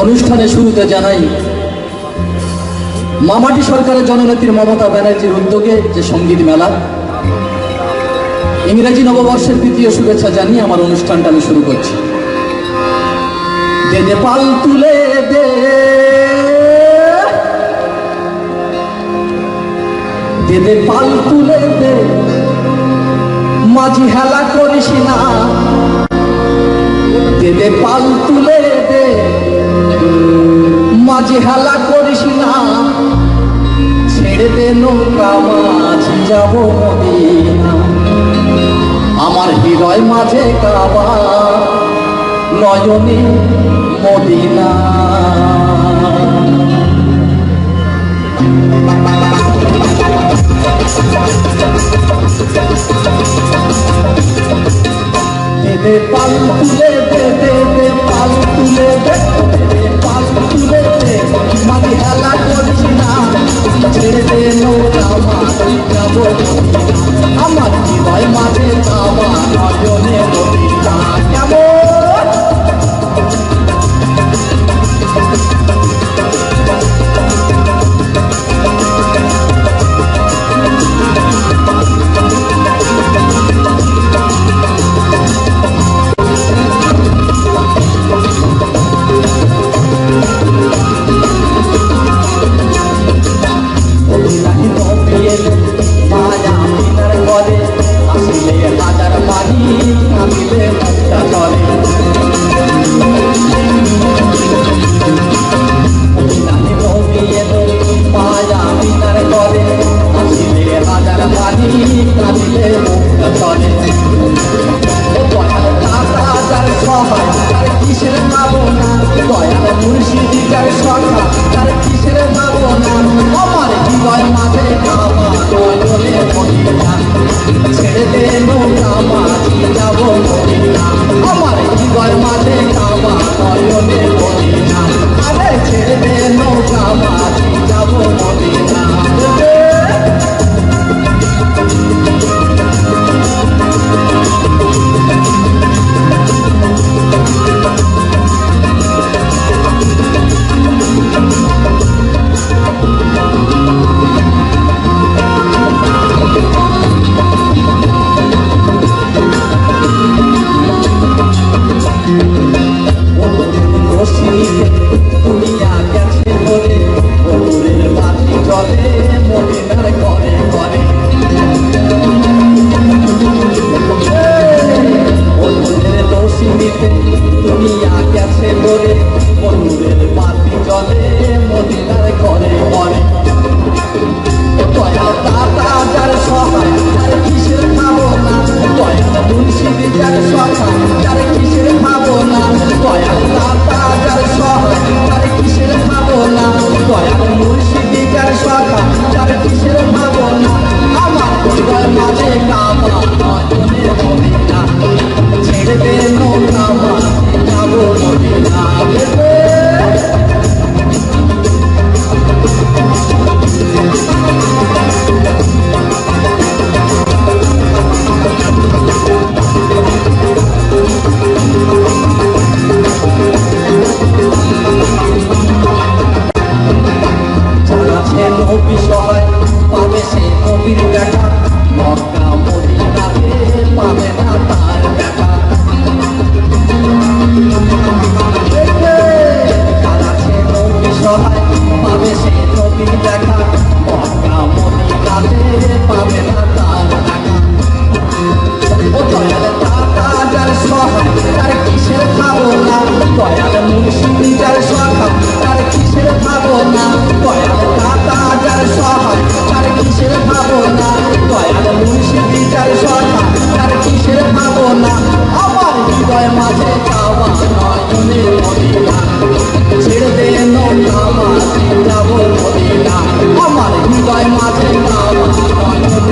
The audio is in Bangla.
অনুষ্ঠানে শুরুতে জানাই, মামাটি সরকারের জননেত্রী মমতা ব্যানার্জির উদ্যোগে যে সংগীত মেলা, ইংরেজি নববর্ষের তৃতীয় শুভেচ্ছা জানিয়ে আমার অনুষ্ঠানটা আমি শুরু করছি। দে তুলে দে। দে পাল তুলে দে। মাঝি হেলা করিস না। দে পাল তুলে দে। মাঝে হেলা করিস না ছেড়ে দে নৌকা মাছ যাব মদিনা। আমার হৃদয় মাঝে কাবা, নয়নে মদিনা। দে পাল তুলে দে দে পাল তুলে দে। Let's get it in motion. 不一样。আমার হৃদয় মাঝে নাম।